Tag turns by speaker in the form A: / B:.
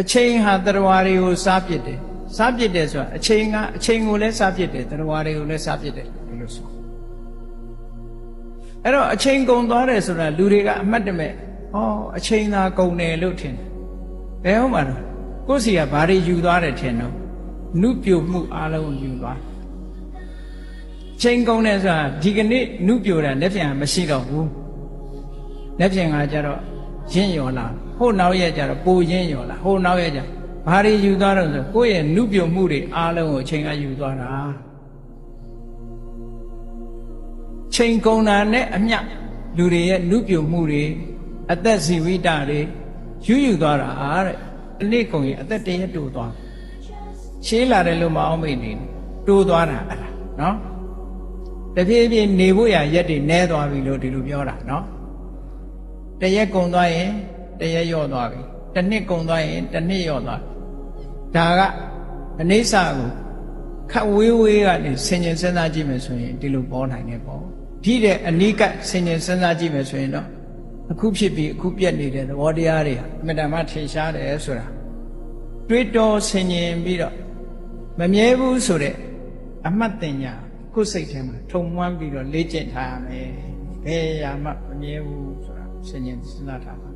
A: အချိန်ဟာတရားတွေကိုစားပစ်တယ်စားပစ်တယ်ဆိုတာအချိန်ကအချိန်ကိုလည်းစားပစ်တယ်တရားတွေကိုလည်းစားပစ်တယ်ဘယ်လိုဆိုအဲ့တော့အချိန်ကုန်သွားတယ်ဆိုတာလူတွေကအမှတ်တမဲ့ဩအချိန်သာကုန်တယ်လို့ထင်တယ်ဘယ်ဟုတ်မှာတော့ကိုယ့်စီကဘာတွေယူသွားတယ်ထင်တော့နုပြိုမှုအလုံးယူသွားချိန်ကုန်တယ်ဆိုတာဒီကနေ့နုပြိုတာလက်ပြန်မရှိတော့ဘူးလက်ပြန်ကကြတော့ ရင့်ရော်လာဟိုနောက်ရက်ကြတော့ပိုရင့်ရော်လာဟိုနောက်ရက်ကြဘာတွေယူသွားတော့ဆိုကိုယ့်ရဲ့နုပြိုမှုတွေအားလုံးကိုအချိန်ကယူသွားတာချိန်ကုန်တာနဲ့အမျှလူတွေရဲ့နုပြိုမှုတွေအသက်ဇီဝိတတွေယူယူသွားတာတဲ့ဒီနေ့ကုန်ရင်အသက်တရက်တိုးသွားရှေးလာတယ်လို့မအောင်မိနေနဲ့တိုးသွားတာအဲ့ဒါနော်တဖြည်းဖြည်းနေဖို့ရရက်တွေနဲသွားပြီလို့ဒီလိုပြောတာနော် တရက်ကုံသွားရင်တရက်ရော့သွားပြီတစ်နှစ်ကုံသွားရင်တစ်နှစ်ရော့သွားပြီဒါကအနိစ္စကိုခတ်ဝေးဝေးကနေဆင်ញင်စဉ်းစားကြည့်မယ်ဆိုရင်ဒီလိုပေါ်နိုင်တယ်ပေါ့ဒီတဲ့အနိကဆင်ញင်စဉ်းစားကြည့်မယ်ဆိုရင်တော့အခုဖြစ်ပြီးအခုပြက်နေတဲ့သဘောတရားတွေဟာအမြဲတမ်းထင်ရှားတယ်ဆိုတာတွေးတောဆင်ញင်ပြီးတော့မမြဲဘူးဆိုတဲ့အမှတ်တင်ညာကိုယ်စိတ်ထဲမှာထုံမွမ်းပြီးတော့လေ့ကျင့်ထားရမယ်ဘယ်ရာမှမမြဲဘူးဆိုတာ ဆင်ញင်စဉ်းစားထားပါ